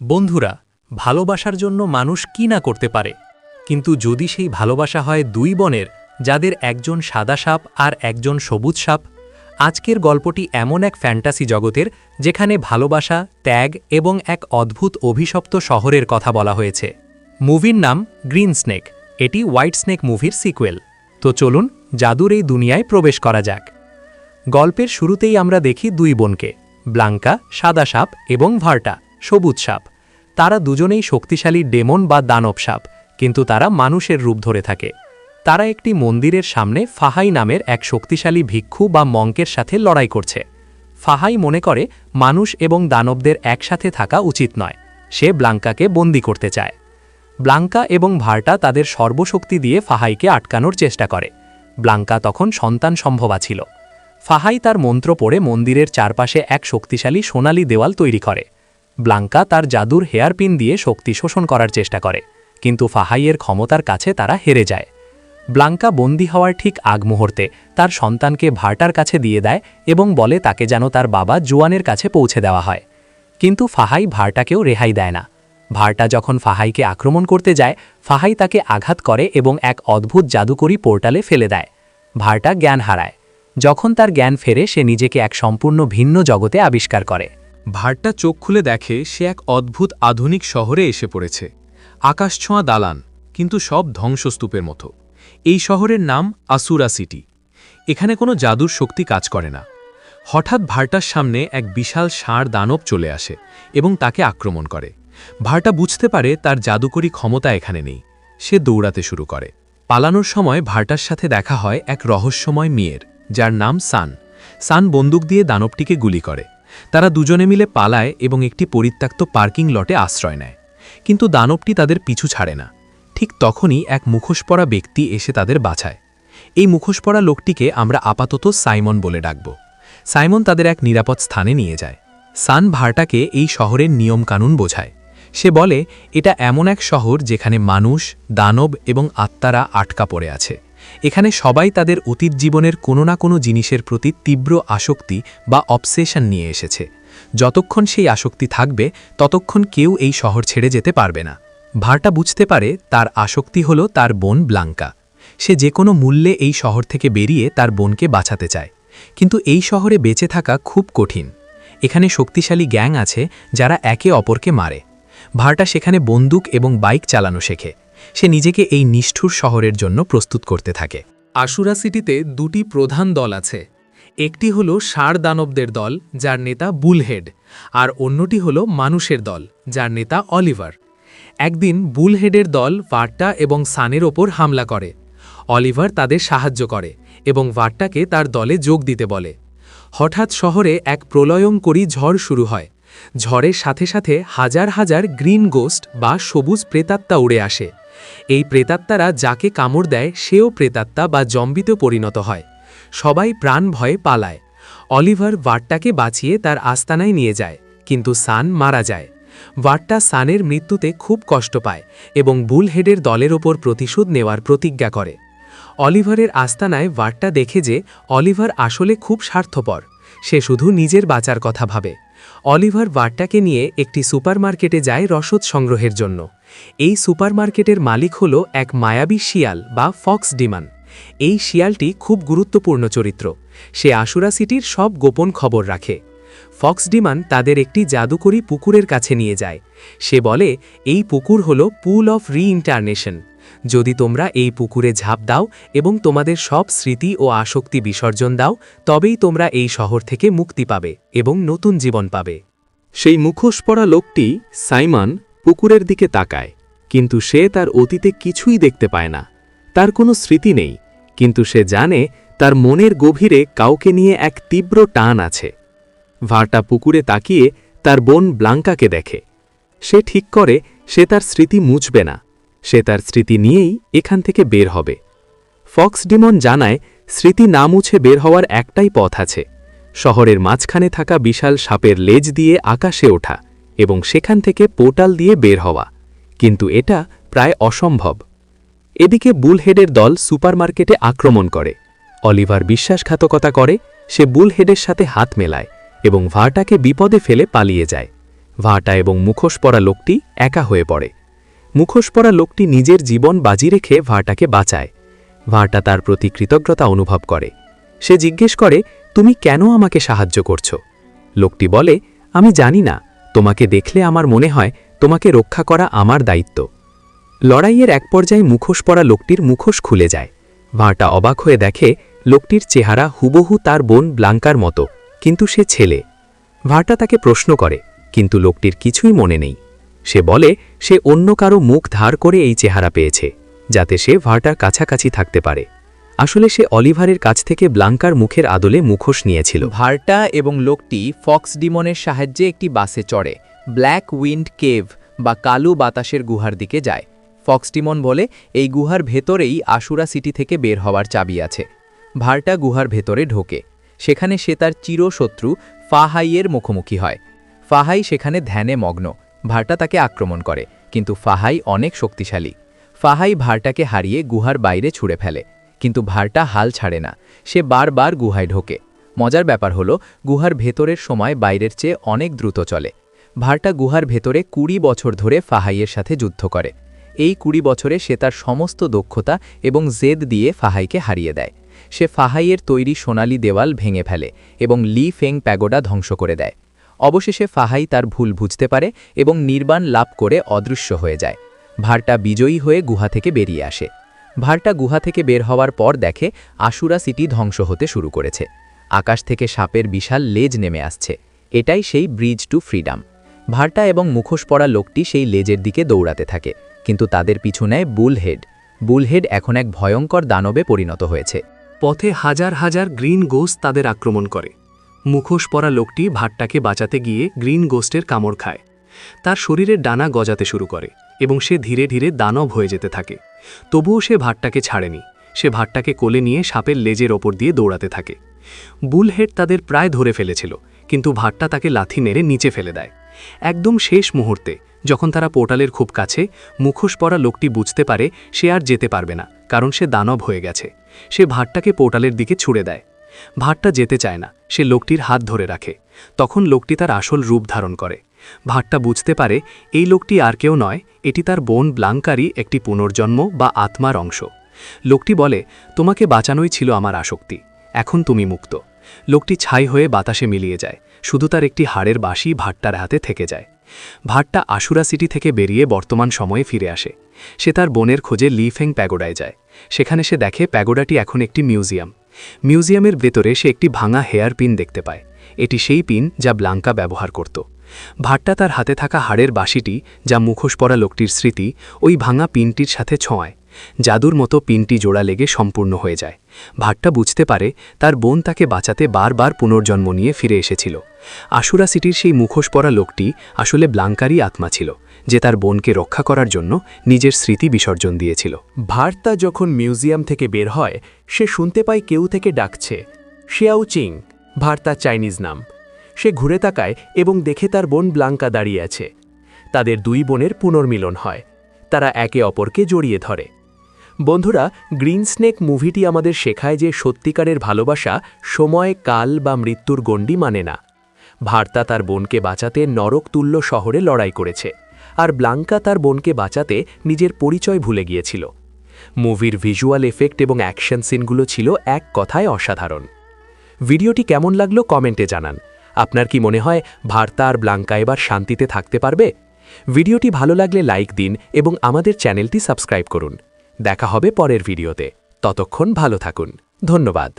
বন্ধুরা, ভালোবাসার জন্য মানুষ কি না করতে পারে? কিন্তু যদি সেই ভালোবাসা হয় দুই বনের, যাদের একজন সাদা সাপ আর একজন সবুজ সাপ, আজকের গল্পটি এমন এক ফ্যান্টাসি জগতের যেখানে ভালোবাসা, ত্যাগ এবং এক অদ্ভুত অভিশপ্ত শহরের কথা বলা হয়েছে। মুভির নাম গ্রিন স্নেক, এটি হোয়াইট স্নেক মুভির সিকুয়েল। তো চলুন জাদুর এই দুনিয়ায় প্রবেশ করা যাক। গল্পের শুরুতেই আমরা দেখি দুই বোনকে, ব্লাঙ্কা, সাদা সাপ এবং ভার্টা। সবুজ সাপ। তারা দুজনেই শক্তিশালী ডেমন বা দানব সাপ, কিন্তু তারা মানুষের রূপ ধরে থাকে। তারা একটি মন্দিরের সামনে ফাহাই নামের এক শক্তিশালী ভিক্ষু বা মঙ্কের সাথে লড়াই করছে। ফাহাই মনে করে, মানুষ এবং দানবদের একসাথে থাকা উচিত নয়, সে ব্লাঙ্কাকে বন্দি করতে চায়। ব্লাঙ্কা এবং ভার্টা তাদের সর্বশক্তি দিয়ে ফাহাইকে আটকানোর চেষ্টা করে। ব্লাঙ্কা তখন সন্তান সম্ভবা ছিল। ফাহাই তার মন্ত্র পড়ে মন্দিরের চারপাশে এক শক্তিশালী সোনালী দেওয়াল তৈরি করে। ব্লাঙ্কা তার জাদুর হেয়ারপিন দিয়ে শক্তি শোষণ করার চেষ্টা করে, কিন্তু ফাহাইয়ের ক্ষমতার কাছে তারা হেরে যায়। ব্লাঙ্কা বন্দি হওয়ার ঠিক আগ মুহূর্তে তার সন্তানকে ভার্টার কাছে দিয়ে দেয় এবং বলে তাকে যেন তার বাবা জুয়ানের কাছে পৌঁছে দেওয়া হয়। কিন্তু ফাহাই ভার্টাকেও রেহাই দেয় না। ভার্টা যখন ফাহাইকে আক্রমণ করতে যায়, ফাহাই তাকে আঘাত করে এবং এক অদ্ভুত জাদুকরী পোর্টালে ফেলে দেয়। ভার্টা জ্ঞান হারায়। যখন তার জ্ঞান ফেরে, সে নিজেকে এক সম্পূর্ণ ভিন্ন জগতে আবিষ্কার করে। ভাট্টা চোখ খুলে দেখে সে এক অদ্ভুত আধুনিক শহরে এসে পড়েছে। আকাশছোঁয়া দালান, কিন্তু সব ধ্বংসস্তূপের মতো। এই শহরের নাম আসুরা সিটি। এখানে কোনো জাদুর শক্তি কাজ করে না। হঠাৎ ভার্টার সামনে এক বিশাল ষাঁড় দানব চলে আসে এবং তাকে আক্রমণ করে। ভার্টা বুঝতে পারে তার জাদুকরী ক্ষমতা এখানে নেই। সে দৌড়াতে শুরু করে। পালানোর সময় ভার্টার সাথে দেখা হয় এক রহস্যময় মেয়ের, যার নাম সান। সান বন্দুক দিয়ে দানবটিকে গুলি করে। তারা দুজনে মিলে পালায় এবং একটি পরিত্যক্ত পার্কিং লটে আশ্রয় নেয়। কিন্তু দানবটি তাদের পিছু ছাড়ে না। ঠিক তখনই এক মুখোশ পরা ব্যক্তি এসে তাদের বাঁচায় এই মুখোশ পরা লোকটিকে আমরা আপাতত সাইমন বলে ডাকব। সাইমন তাদের এক নিরাপদ স্থানে নিয়ে যায়। সান ভার্টাকে এই শহরের নিয়মকানুন বোঝায়। সে বলে, এটা এমন এক শহর যেখানে মানুষ, দানব এবং আত্মারা আটকা পড়ে আছে। এখানে সবাই তাদের অতীত জীবনের কোনো না কোনো জিনিসের প্রতি তীব্র আসক্তি বা অবসেশন নিয়ে এসেছে। যতক্ষণ সেই আসক্তি থাকবে, ততক্ষণ কেউ এই শহর ছেড়ে যেতে পারবে না। ভার্টা বুঝতে পারে তার আসক্তি হল তার বোন ব্লাঙ্কা। সে যে কোনো মূল্যে এই শহর থেকে বেরিয়ে তার বোনকে বাঁচাতে চায়। কিন্তু এই শহরে বেঁচে থাকা খুব কঠিন। এখানে শক্তিশালী গ্যাং আছে যারা একে অপরকে মারে। ভার্টা সেখানে বন্দুক এবং বাইক চালানো শেখে। সে নিজেকে এই নিষ্ঠুর শহরের জন্য প্রস্তুত করতে থাকে। আশুরা সিটিতে দুটি প্রধান দল আছে। একটি হল ষাঁড় দানবদের দল, যার নেতা বুলহেড, আর অন্যটি হল মানুষের দল, যার নেতা অলিভার। একদিন বুলহেডের দল ভার্টা এবং সানের ওপর হামলা করে। অলিভার তাদের সাহায্য করে এবং ভার্টাকে তার দলে যোগ দিতে বলে। হঠাৎ শহরে এক প্রলয়ঙ্করী ঝড় শুরু হয়। ঝড়ের সাথে সাথে হাজার হাজার গ্রিন গোস্ট বা সবুজ প্রেতাত্মা উড়ে আসে। এই প্রেতাত্মারা যাকে কামড় দেয়, সেও প্রেতাত্মা বা জম্বিতে পরিণত হয়। সবাই প্রাণ ভয়ে পালায়। অলিভার ভার্টাকে বাঁচিয়ে তার আস্তানায় নিয়ে যায়, কিন্তু সান মারা যায়। ভার্টা সানের মৃত্যুতে খুব কষ্ট পায় এবং বুলহেডের দলের ওপর প্রতিশোধ নেওয়ার প্রতিজ্ঞা করে। অলিভারের আস্তানায় ভার্টা দেখে যে অলিভার আসলে খুব স্বার্থপর। সে শুধু নিজের বাঁচার কথা ভাবে। অলিভার ভার্টাকে নিয়ে একটি সুপারমার্কেটে যায় রসদ সংগ্রহের জন্য। এই সুপারমার্কেটের মালিক হল এক মায়াবী শিয়াল বা ফক্স ডিমান। এই শিয়ালটি খুব গুরুত্বপূর্ণ চরিত্র। সে আশুরা সিটির সব গোপন খবর রাখে। ফক্স ডিমান তাদের একটি জাদুকরী পুকুরের কাছে নিয়ে যায়। সে বলে, এই পুকুর হল পুল অফ রিইন্টারনেশন। যদি তোমরা এই পুকুরে ঝাঁপ দাও এবং তোমাদের সব স্মৃতি ও আসক্তি বিসর্জন দাও, তবেই তোমরা এই শহর থেকে মুক্তি পাবে এবং নতুন জীবন পাবে। সেই মুখোশ পড়া লোকটি সাইমান পুকুরের দিকে তাকায়, কিন্তু সে তার অতীতে কিছুই দেখতে পায় না। তার কোনো স্মৃতি নেই, কিন্তু সে জানে তার মনের গভীরে কাউকে নিয়ে এক তীব্র টান আছে। ভাটা পুকুরে তাকিয়ে তার বোন ব্লাঙ্কাকে দেখে। সে ঠিক করে, সে তার স্মৃতি মুছবে না। সে তার স্মৃতি নিয়েই এখান থেকে বের হবে। ফক্স ডিমন জানায়, স্মৃতি না মুছে বের হওয়ার একটাই পথ আছে। শহরের মাঝখানে থাকা বিশাল সাপের লেজ দিয়ে আকাশে ওঠা এবং সেখান থেকে পোর্টাল দিয়ে বের হওয়া। কিন্তু এটা প্রায় অসম্ভব। এদিকে বুলহেডের দল সুপারমার্কেটে আক্রমণ করে। অলিভার বিশ্বাসঘাতকতা করে, সে বুলহেডের সাথে হাত মেলায় এবং ভাটাকে বিপদে ফেলে পালিয়ে যায়। ভাটা এবং মুখোশ পরা লোকটি একা হয়ে পড়ে। মুখোশ পরা লোকটি নিজের জীবন বাজি রেখে ভাটাকে বাঁচায়। ভাটা তার প্রতি কৃতজ্ঞতা অনুভব করে। সে জিজ্ঞেস করে, তুমি কেন আমাকে সাহায্য করছ? লোকটি বলে, আমি জানি না। তোমাকে দেখলে আমার মনে হয় তোমাকে রক্ষা করা আমার দায়িত্ব। লড়াইয়ের এক পর্যায়ে মুখোশ পরা লোকটির মুখোশ খুলে যায়। ভাটা অবাক হয়ে দেখে লোকটির চেহারা হুবহু তার বোন ব্লাঙ্কার মতো, কিন্তু সে ছেলে। ভাটা তাকে প্রশ্ন করে, কিন্তু লোকটির কিছুই মনে নেই। সে বলে, সে অন্য কারও মুখ ধার করে এই চেহারা পেয়েছে, যাতে সে ভাটার কাছাকাছি থাকতে পারে। আসলে সে অলিভারের কাছ থেকে ব্লাঙ্কার মুখের আদলে মুখোশ নিয়েছিল। ভার্টা এবং লোকটি ফক্স ডিমনের সাহায্যে একটি বাসে চড়ে, ব্ল্যাক উইন্ড কেভ বা কালু বাতাসের গুহার দিকে যায়। ফক্স ডিমন বলে, এই গুহার ভেতরেই আশুরা সিটি থেকে বের হওয়ার চাবি আছে। ভার্টা গুহার ভেতরে ঢোকে। সেখানে সে তার চিরশত্রু ফাহাইয়ের মুখোমুখি হয়। ফাহাই সেখানে ধ্যানে মগ্ন। ভার্টা তাকে আক্রমণ করে, কিন্তু ফাহাই অনেক শক্তিশালী। ফাহাই ভার্টাকে হারিয়ে গুহার বাইরে ছুঁড়ে ফেলে, কিন্তু ভার্টা হাল ছাড়ে না, সে বারবার গুহায় ঢোকে। মজার ব্যাপার হলো, গুহার ভেতরের সময় বাইরের চেয়ে অনেক দ্রুত চলে। ভার্টা গুহার ভেতরে কুড়ি বছর ধরে ফাহাইয়ের সাথে যুদ্ধ করে। এই কুড়ি বছরে সে তার সমস্ত দক্ষতা এবং জেদ দিয়ে ফাহাইকে হারিয়ে দেয়। সে ফাহাইয়ের তৈরি সোনালি দেওয়াল ভেঙে ফেলে এবং লি ফেং প্যাগোডা ধ্বংস করে দেয়। অবশেষে ফাহাই তার ভুল বুঝতে পারে এবং নির্বাণ লাভ করে অদৃশ্য হয়ে যায়। ভারটা বিজয়ী হয়ে গুহা থেকে বেরিয়ে আসে। ভারটা গুহা থেকে বের হওয়ার পর দেখে আশুরা সিটি ধ্বংস হতে শুরু করেছে। আকাশ থেকে সাপের বিশাল লেজ নেমে আসছে। এটাই সেই ব্রিজ টু ফ্রিডাম। ভারটা এবং মুখোশ পরা লোকটি সেই লেজের দিকে দৌড়াতে থাকে, কিন্তু তাদের পিছু নেয় বুলহেড। বুলহেড এখন এক ভয়ঙ্কর দানবে পরিণত হয়েছে। পথে হাজার হাজার গ্রিন গোস তাদের আক্রমণ করে। মুখোশ পরা লোকটি ভাটটাকে বাঁচাতে গিয়ে গ্রিন গোস্টের কামড় খায়। তার শরীরের ডানা গজাতে শুরু করে এবং সে ধীরে ধীরে দানব হয়ে যেতে থাকে। তবুও সে ভাটটাকে ছাড়েনি। সে ভাটটাকে কোলে নিয়ে সাপের লেজের ওপর দিয়ে দৌড়াতে থাকে। বুলহেড তাদের প্রায় ধরে ফেলেছিল, কিন্তু ভাটটা তাকে লাথি মেরে নিচে ফেলে দেয়। একদম শেষ মুহূর্তে, যখন তারা পোর্টালের খুব কাছে, মুখোশ পরা লোকটি বুঝতে পারে সে আর যেতে পারবে না, কারণ সে দানব হয়ে গেছে। সে ভাটটাকে পোর্টালের দিকে ছুড়ে দেয়। ভাটটা যেতে চায় না, সে লোকটির হাত ধরে রাখে। তখন লোকটি তার আসল রূপ ধারণ করে। ভাটটা বুঝতে পারে, এই লোকটি আর কেউ নয়, এটি তার বোন ব্লাঙ্কারই একটি পুনর্জন্ম বা আত্মার অংশ। লোকটি বলে, তোমাকে বাঁচানোই ছিল আমার আসক্তি, এখন তুমি মুক্ত। লোকটি ছাই হয়ে বাতাসে মিলিয়ে যায়, শুধু তার একটি হাড়ের বাঁশি ভাট্টার হাতে থেকে যায়। ভাট্টা আশুরা সিটি থেকে বেরিয়ে বর্তমান সময়ে ফিরে আসে। সে তার বোনের খোঁজে লিফেং প্যাগোডায় যায়। সেখানে সে দেখে প্যাগোডাটি এখন একটি মিউজিয়াম। মিউজিয়ামের ভেতরে সে একটি ভাঙা হেয়ার পিন দেখতে পায়। এটি সেই পিন যা ব্লাঙ্কা ব্যবহার করত। ভাট্টা তার হাতে থাকা হাড়ের বাঁশিটি যা মুখোশ পরা লোকটির স্মৃতি ওই ভাঙা পিনটির সাথে ছোঁয়ায়। জাদুর মতো পিনটি জোড়া লেগে সম্পূর্ণ হয়ে যায়। ভাট্টা বুঝতে পারে তার বোন তাকে বাঁচাতে বারবার পুনর্জন্ম নিয়ে ফিরে এসেছিল। আশুরা সিটির সেই মুখোশ পরা লোকটি আসলে ব্লাঙ্কারই আত্মা ছিল। যে তার বোনকে রক্ষা করার জন্য নিজের স্মৃতি বিসর্জন দিয়েছিল। ভার্তা যখন মিউজিয়াম থেকে বের হয়, সে শুনতে পায় কেউ থেকে ডাকছে। শিয়াও চিং, ভার্তা চাইনিজ নাম। সে ঘুরে তাকায় এবং দেখে তার বোন ব্লাঙ্কা দাঁড়িয়ে আছে। তাদের দুই বোনের পুনর্মিলন হয়। তারা একে অপরকে জড়িয়ে ধরে। বন্ধুরা, গ্রিন স্নেক মুভিটি আমাদের শেখায় যে সত্যিকারের ভালোবাসা সময়, কাল বা মৃত্যুর গণ্ডি মানে না। ভার্তা তার বোনকে বাঁচাতে নরকতুল্য শহরে লড়াই করেছে। আর ব্লাঙ্কা তার বোনকে বাঁচাতে নিজের পরিচয় ভুলে গিয়েছিল। মুভির ভিজুয়াল এফেক্ট এবং অ্যাকশন সিনগুলো ছিল এক কথায় অসাধারণ। ভিডিওটি কেমন লাগল কমেন্টে জানান। আপনার কি মনে হয় ভার্তা আর ব্লাঙ্কা এবার শান্তিতে থাকতে পারবে? ভিডিওটি ভালো লাগলে লাইক দিন এবং আমাদের চ্যানেলটি সাবস্ক্রাইব করুন। দেখা হবে পরের ভিডিওতে। ততক্ষণ ভালো থাকুন। ধন্যবাদ।